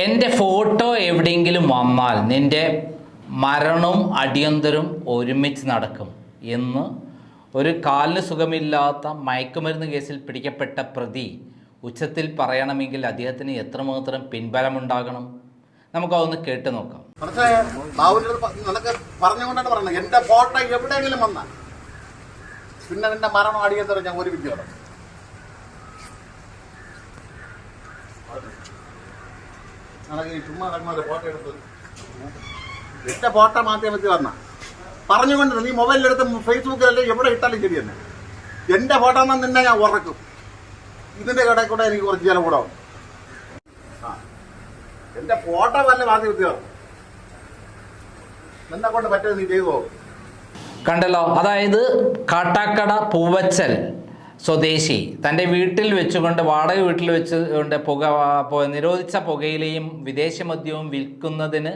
എന്റെ ഫോട്ടോ എവിടെയെങ്കിലും വന്നാൽ നിന്റെ മരണവും അടിയന്തരവും ഒരുമിച്ച് നടക്കും എന്ന് ഒരു കാലിന് സുഖമില്ലാത്ത മയക്കുമരുന്ന് കേസിൽ പിടിക്കപ്പെട്ട പ്രതി ഉച്ചത്തിൽ പറയണമെങ്കിൽ അദ്ദേഹത്തിന് എത്രമാത്രം പിൻബലമുണ്ടാകണം? നമുക്കതൊന്ന് കേട്ട് നോക്കാം. പറഞ്ഞുകൊണ്ടാണ് പറയുന്നത്. എന്റെ ഫോട്ടോ എവിടെയെങ്കിലും വന്നാൽ. പിന്നെ നിന്റെ മരണം അടിയന്തരം ഞാൻ ഒരുമിച്ച് കിടക്കും നിനക്ക് ഈ ചുമ്മാ നടക്കുന്ന ഫോട്ടോ എന്റെ ഫോട്ടോ മാധ്യമത്തിൽ വന്ന പറഞ്ഞുകൊണ്ട് നീ മൊബൈലിലെടുത്ത് ഫേസ്ബുക്കിലല്ലേ എവിടെ ഇട്ടാലും ശരി തന്നെ. എന്റെ ഫോട്ടോ എന്നാൽ നിന്നെ ഞാൻ ഉറക്കും. ഇതിന്റെ കടയിൽ കൂടെ എനിക്ക് കുറച്ച് ചില കൂടാവും എന്റെ ഫോട്ടോ വല്ല മാധ്യമത്തിൽ വന്നു എന്നെ കൊണ്ട് പറ്റുന്നത് നീ ചെയ്തു? പോകും കണ്ടല്ലോ. അതായത് കാട്ടാക്കട പൂവച്ചൽ. സ്വദേശി. തന്റെ വീട്ടിൽ വെച്ചുകൊണ്ട് വാടക വീട്ടിൽ വെച്ചുകൊണ്ട് പുക നിരോധിച്ച പുകയിലെയും വിദേശ മദ്യവും വിൽക്കുന്നതിന്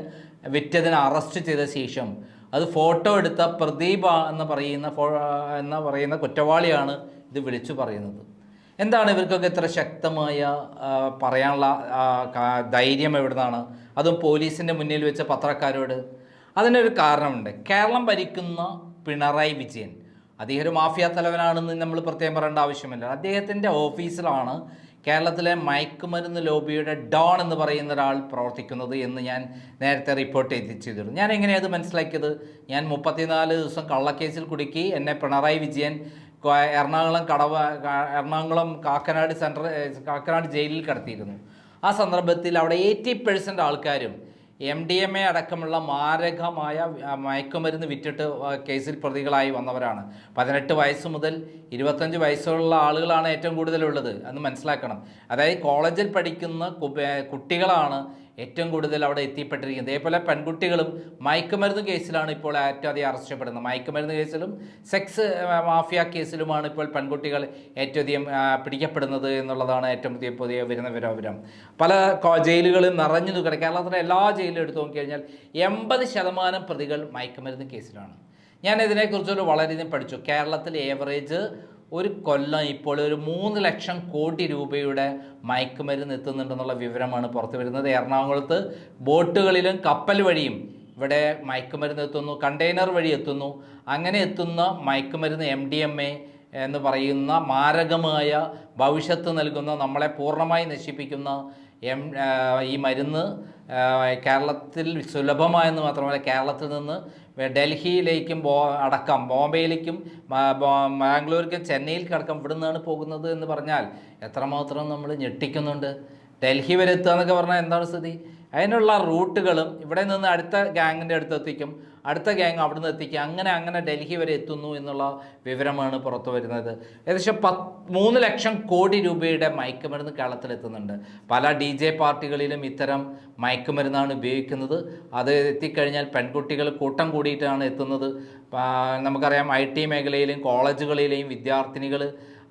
വിറ്റതിന് അറസ്റ്റ് ചെയ്ത ശേഷം അത് ഫോട്ടോ എടുത്ത പ്രദീപ എന്ന് പറയുന്ന എന്ന് പറയുന്ന കുറ്റവാളിയാണ് ഇത് വിളിച്ചു പറയുന്നത്. എന്താണ് ഇവർക്കൊക്കെ ഇത്ര ശക്തമായ പറയാനുള്ള ധൈര്യം എവിടുന്നാണ്? അതും പോലീസിന്റെ മുന്നിൽ വെച്ച പത്രക്കാരോട്. അതിനൊരു കാരണമുണ്ട്. കേരളം ഭരിക്കുന്ന പിണറായി വിജയൻ അദ്ദേഹം ഒരു മാഫിയ തലവനാണെന്ന് നമ്മൾ പ്രത്യേകം പറയേണ്ട ആവശ്യമില്ല. അദ്ദേഹത്തിന്റെ ഓഫീസിലാണ് കേരളത്തിലെ മയക്കുമരുന്ന് ലോബിയുടെ ഡോൺ എന്ന് പറയുന്ന ഒരാൾ പ്രവർത്തിക്കുന്നത് എന്ന് ഞാൻ നേരത്തെ റിപ്പോർട്ട് ചെയ്തിരുന്നു. ഞാൻ എങ്ങനെയാണ് അത് മനസ്സിലാക്കിയത്? ഞാൻ മുപ്പത്തിനാല് ദിവസം കള്ളക്കേസിൽ കുടുക്കി എന്നെ പിണറായി വിജയൻ എറണാകുളം കടവ എറണാകുളം കാക്കനാട് സെൻട്രൽ കാക്കനാട് ജയിലിൽ കടത്തിയിരുന്നു. ആ സന്ദർഭത്തിൽ അവിടെ എയ്റ്റി പെർസെന്റ് ആൾക്കാരും എം ഡി എം എ അടക്കമുള്ള മാരകമായ മയക്കുമരുന്ന് വിറ്റിട്ട് കേസിൽ പ്രതികളായി വന്നവരാണ്. പതിനെട്ട് വയസ്സ് മുതൽ ഇരുപത്തഞ്ച് വയസ്സുള്ള ആളുകളാണ് ഏറ്റവും കൂടുതലുള്ളത്. എന്ന് മനസ്സിലാക്കണം. അതായത് കോളേജിൽ പഠിക്കുന്ന കുട്ടികളാണ് ഏറ്റവും കൂടുതൽ അവിടെ എത്തിപ്പെട്ടിരിക്കുന്നത്. ഇതേപോലെ പെൺകുട്ടികളും മയക്കുമരുന്ന് കേസിലാണ് ഇപ്പോൾ ഏറ്റവും അധികം അറസ്റ്റ് ചെയ്യപ്പെടുന്നത് മയക്കുമരുന്ന് കേസിലും സെക്സ് മാഫിയ കേസിലുമാണ് ഇപ്പോൾ പെൺകുട്ടികൾ ഏറ്റവും അധികം പിടിക്കപ്പെടുന്നത് എന്നുള്ളതാണ് ഏറ്റവും പുതിയ പുതിയ വരുന്ന വിവരം. പല ജയിലുകളും നിറഞ്ഞു നിൽക്കണം കേരളത്തിലെ എല്ലാ ജയിലും എടുത്തു നോക്കിക്കഴിഞ്ഞാൽ എൺപത് ശതമാനം പ്രതികൾ മയക്കുമരുന്ന് കേസിലാണ്. ഞാൻ ഇതിനെക്കുറിച്ചൊരു വളരെയധികം പഠിച്ചു. കേരളത്തിൽ ഏവറേജ് ഒരു കൊല്ലം ഇപ്പോൾ ഒരു മൂന്ന് ലക്ഷം കോടി രൂപയുടെ മയക്കുമരുന്ന് എത്തുന്നുണ്ടെന്നുള്ള വിവരമാണ് പുറത്തു വരുന്നത്. എറണാകുളത്ത് ബോട്ടുകളിലും കപ്പൽ വഴിയും ഇവിടെ മയക്കുമരുന്ന് എത്തുന്നു കണ്ടെയ്നർ വഴി എത്തുന്നു. അങ്ങനെ എത്തുന്ന മയക്കുമരുന്ന് എം ഡി എം എ എന്ന് പറയുന്ന മാരകമായ ഭവിഷ്യത്ത് നൽകുന്ന നമ്മളെ പൂർണമായി നശിപ്പിക്കുന്ന എം ഈ മരുന്ന് കേരളത്തിൽ സുലഭമായെന്ന് മാത്രമല്ല കേരളത്തിൽ നിന്ന് ഡൽഹിയിലേക്കും ബോ അടക്കം ബോംബെയിലേക്കും ബാംഗ്ലൂർക്കും ചെന്നൈയിലേക്കും അടക്കം നിന്നാണ് പോകുന്നത് എന്ന് പറഞ്ഞാൽ എത്രമാത്രം നമ്മൾ ഞെട്ടിക്കുന്നുണ്ട്. ഡൽഹി വരെ എത്തുക എന്നൊക്കെ പറഞ്ഞാൽ എന്താണ് സ്ഥിതി? അതിനുള്ള റൂട്ടുകളും ഇവിടെ നിന്ന് അടുത്ത ഗ്യാങ്ങിന്റെ അടുത്ത് എത്തിക്കും അടുത്ത ഗ്യാങ് അവിടെ നിന്ന് എത്തിക്കുക. അങ്ങനെ അങ്ങനെ ഡൽഹി വരെ എത്തുന്നു എന്നുള്ള വിവരമാണ് പുറത്തു വരുന്നത്. ഏകദേശം പത്ത് മൂന്ന് ലക്ഷം കോടി രൂപയുടെ മയക്കുമരുന്ന് കേരളത്തിലെത്തുന്നുണ്ട്. പല ഡി ജെ പാർട്ടികളിലും ഇത്തരം മയക്കുമരുന്നാണ് ഉപയോഗിക്കുന്നത്. അത് എത്തിക്കഴിഞ്ഞാൽ പെൺകുട്ടികൾ കൂട്ടം കൂടിയിട്ടാണ് എത്തുന്നത്. നമുക്കറിയാം ഐ ടി മേഖലയിലും കോളേജുകളിലെയും വിദ്യാർത്ഥിനികൾ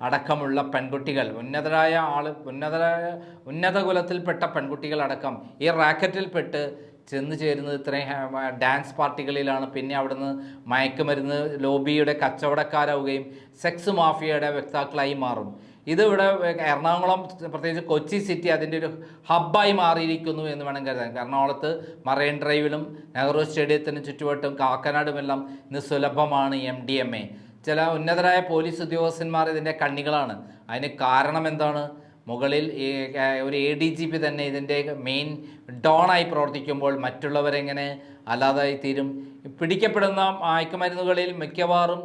അടക്കമുള്ള പെൺകുട്ടികൾ ഉന്നതരായ ആൾ ഉന്നതരായ ഉന്നത കുലത്തിൽപ്പെട്ട പെൺകുട്ടികളടക്കം ഈ റാക്കറ്റിൽപ്പെട്ട് ചെന്ന് ചേരുന്നത് ഇത്രയും ഡാൻസ് പാർട്ടികളിലാണ്. പിന്നെ അവിടുന്ന് മയക്കുമരുന്ന് ലോബിയുടെ കച്ചവടക്കാരാവുകയും സെക്സ് മാഫിയയുടെ വ്യക്താക്കളായി മാറും. ഇത് ഇവിടെ എറണാകുളം പ്രത്യേകിച്ച് കൊച്ചി സിറ്റി അതിന്റെ ഒരു ഹബ്ബായി മാറിയിരിക്കുന്നു എന്ന് വേണം കരുതാൻ. എറണാകുളത്ത് മറൈൻ ഡ്രൈവിലും നെഹ്റു സ്റ്റേഡിയത്തിന് ചുറ്റുവട്ടും കാക്കനാടുമെല്ലാം ഇന്ന് സുലഭമാണ് എം ഡി എം എ. ചില ഉന്നതരായ പോലീസ് ഉദ്യോഗസ്ഥന്മാർ ഇതിന്റെ കണ്ണികളാണ്. അതിന് കാരണം എന്താണ്? മുകളിൽ ഒരു എ ഡി ജി പി തന്നെ ഇതിന്റെ മെയിൻ ഡോണായി പ്രവർത്തിക്കുമ്പോൾ മറ്റുള്ളവരെങ്ങനെ അല്ലാതായി തീരും. പിടിക്കപ്പെടുന്ന മയക്കുമരുന്നുകളിൽ മിക്കവാറും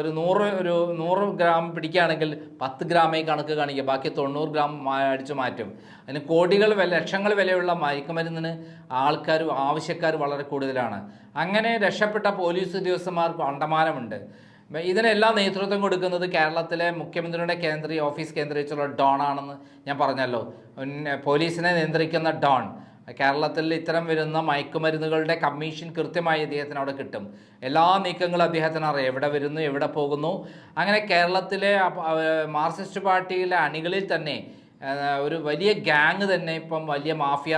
ഒരു നൂറ് ഒരു നൂറ് ഗ്രാം പിടിക്കുകയാണെങ്കിൽ പത്ത് ഗ്രാമേ കണക്ക് കാണിക്കുക. ബാക്കി തൊണ്ണൂറ് ഗ്രാം അടിച്ചു മാറ്റും. അതിന് കോടികൾ വില ലക്ഷങ്ങൾ വിലയുള്ള മയക്കുമരുന്നിന് ആൾക്കാർ ആവശ്യക്കാർ വളരെ കൂടുതലാണ്. അങ്ങനെ രക്ഷപ്പെട്ട പോലീസ് ഉദ്യോഗസ്ഥന്മാർക്ക് അണ്ടമാനമുണ്ട്. ഇതിനെല്ലാം നേതൃത്വം കൊടുക്കുന്നത് കേരളത്തിലെ മുഖ്യമന്ത്രിയുടെ കേന്ദ്രീയ ഓഫീസ് കേന്ദ്രീകരിച്ചുള്ള ഡോൺ ആണെന്ന് ഞാൻ പറഞ്ഞല്ലോ. പോലീസിനെ നിയന്ത്രിക്കുന്ന ഡോൺ. കേരളത്തിൽ ഇത്തരം വരുന്ന മയക്കുമരുന്നുകളുടെ കമ്മീഷൻ കൃത്യമായി അദ്ദേഹത്തിന് അവിടെ കിട്ടും. എല്ലാ നീക്കങ്ങളും അദ്ദേഹത്തിന് അറിയാം. എവിടെ വരുന്നു എവിടെ പോകുന്നു. അങ്ങനെ കേരളത്തിലെ മാർക്സിസ്റ്റ് പാർട്ടിയിലെ അണികളിൽ തന്നെ ഒരു വലിയ ഗ്യാങ് തന്നെ ഇപ്പം വലിയ മാഫിയ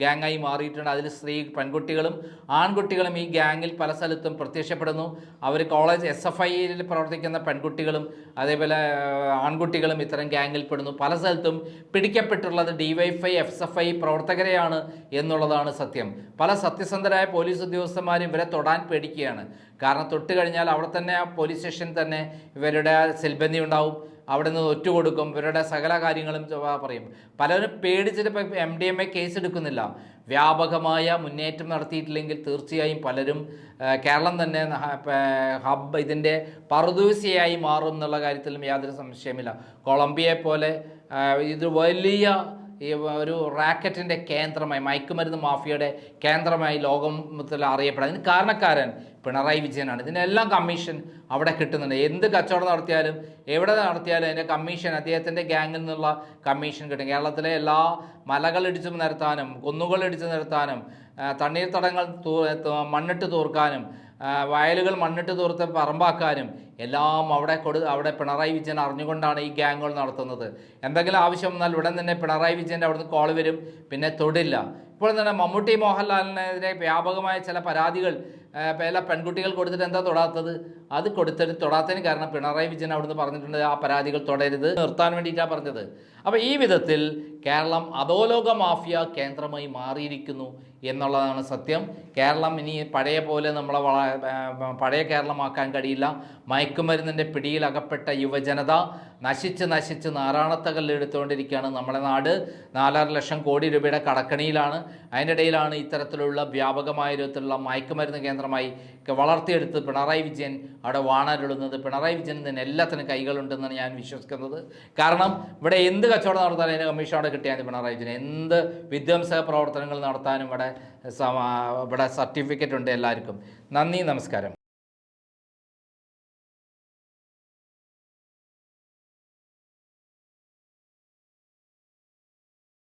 ഗ്യാങ്ങായി മാറിയിട്ടുണ്ട്. അതിൽ സ്ത്രീ പെൺകുട്ടികളും ആൺകുട്ടികളും ഈ ഗ്യാങ്ങിൽ പല സ്ഥലത്തും പ്രത്യക്ഷപ്പെടുന്നു. അവർ കോളേജ് എസ് എഫ് ഐയിൽ പ്രവർത്തിക്കുന്ന പെൺകുട്ടികളും അതേപോലെ ആൺകുട്ടികളും ഇത്തരം ഗ്യാങ്ങിൽ പെടുന്നു. പല സ്ഥലത്തും പിടിക്കപ്പെട്ടുള്ളത് ഡിവൈഫൈ എഫ് എഫ് ഐ പ്രവർത്തകരെയാണ് എന്നുള്ളതാണ് സത്യം. പല സത്യസന്ധരായ പോലീസ് ഉദ്യോഗസ്ഥന്മാരും ഇവരെ തൊടാൻ പേടിക്കുകയാണ്. കാരണം തൊട്ട് കഴിഞ്ഞാൽ അവിടെ തന്നെ പോലീസ് സ്റ്റേഷനിൽ തന്നെ ഇവരുടെ സെൽബന്ധി ഉണ്ടാവും. അവിടെ നിന്ന് ഒറ്റുകൊടുക്കും. ഇവരുടെ സകല കാര്യങ്ങളും പറയും. പലരും പേടിച്ചിട്ട് ഇപ്പം M D M A case എടുക്കുന്നില്ല. വ്യാപകമായ മുന്നേറ്റം നടത്തിയിട്ടില്ലെങ്കിൽ തീർച്ചയായും പലരും കേരളം തന്നെ ഹബ് ഇതിന്റെ പറുദൂസിയായി മാറും എന്നുള്ള കാര്യത്തിലും യാതൊരു സംശയമില്ല. കൊളംബിയയെ പോലെ ഇത് വലിയ ഈ ഒരു റാക്കറ്റിന്റെ കേന്ദ്രമായി മയക്കുമരുന്ന് മാഫിയയുടെ കേന്ദ്രമായി ലോകത്തിൽ അറിയപ്പെടാം അതിന് കാരണക്കാരൻ പിണറായി വിജയനാണ്. ഇതിനെല്ലാം കമ്മീഷൻ അവിടെ കിട്ടുന്നുണ്ട്. എന്ത് കച്ചവടം നടത്തിയാലും എവിടെ നടത്തിയാലും അതിന്റെ കമ്മീഷൻ അദ്ദേഹത്തിന്റെ ഗ്യാങ്ങിൽ നിന്നുള്ള കമ്മീഷൻ കിട്ടും. കേരളത്തിലെ എല്ലാ മലകൾ ഇടിച്ചു നിരത്താനും കുന്നുകൾ ഇടിച്ചു നിരത്താനും തണ്ണീർത്തടങ്ങൾ മണ്ണിട്ട് തൂർക്കാനും വയലുകൾ മണ്ണിട്ട് തീർത്ത് പറമ്പാക്കാനും എല്ലാം അവിടെ കൊടു അവിടെ പിണറായി വിജയൻ അറിഞ്ഞുകൊണ്ടാണ് ഈ ഗ്യാങ്ങുകൾ നടത്തുന്നത്. എന്തെങ്കിലും ആവശ്യം വന്നാൽ ഉടൻ തന്നെ പിണറായി വിജയന്റെ അവിടുന്ന് കോൾ വരും പിന്നെ തൊടില്ല. ഇപ്പോൾ തന്നെ മമ്മൂട്ടി മോഹൻലാലിനെതിരെ വ്യാപകമായ ചില പരാതികൾ പല പെൺകുട്ടികൾ കൊടുത്തിട്ട് എന്താ തൊടാത്തത്? അത് കൊടുത്തിട്ട് തൊടാത്തതിന് കാരണം പിണറായി വിജയൻ അവിടുന്ന് പറഞ്ഞിട്ടുണ്ട് ആ പരാതികൾ തുടരുത് നിർത്താൻ വേണ്ടിയിട്ടാണ് പറഞ്ഞത്. അപ്പോൾ ഈ വിധത്തിൽ കേരളം അധോലോക മാഫിയ കേന്ദ്രമായി മാറിയിരിക്കുന്നു എന്നുള്ളതാണ് സത്യം. കേരളം ഇനി പഴയ പോലെ നമ്മളെ പഴയ കേരളമാക്കാൻ കഴിയില്ല. മയക്കുമരുന്നിന്റെ പിടിയിൽ അകപ്പെട്ട യുവജനത നശിച്ച് നശിച്ച് നാരായണത്തകല്ലെടുത്തുകൊണ്ടിരിക്കുകയാണ് നമ്മുടെ നാട്. നാലര ലക്ഷം കോടി രൂപയുടെ കടക്കണിയിലാണ്. അതിനിടയിലാണ് ഇത്തരത്തിലുള്ള വ്യാപകമായ രൂപത്തിലുള്ള മയക്കുമരുന്ന് കേന്ദ്രമായി വളർത്തിയെടുത്ത് പിണറായി വിജയൻ അവിടെ വാണരുളുന്നത്. പിണറായി വിജയൻ ഇതിന് എല്ലാത്തിനും കൈകളുണ്ടെന്നാണ് ഞാൻ വിശ്വസിക്കുന്നത്. കാരണം ഇവിടെ എന്ത് കച്ചവടം നടത്താൻ അതിന് കമ്മീഷൻ അവിടെ കിട്ടിയാൽ പിണറായി വിജയൻ. എന്ത് വിധ്വംസക പ്രവർത്തനങ്ങൾ നടത്താനും ഇവിടെ ഇവിടെ സർട്ടിഫിക്കറ്റ് ഉണ്ട് എല്ലാവർക്കും. നന്ദി നമസ്കാരം.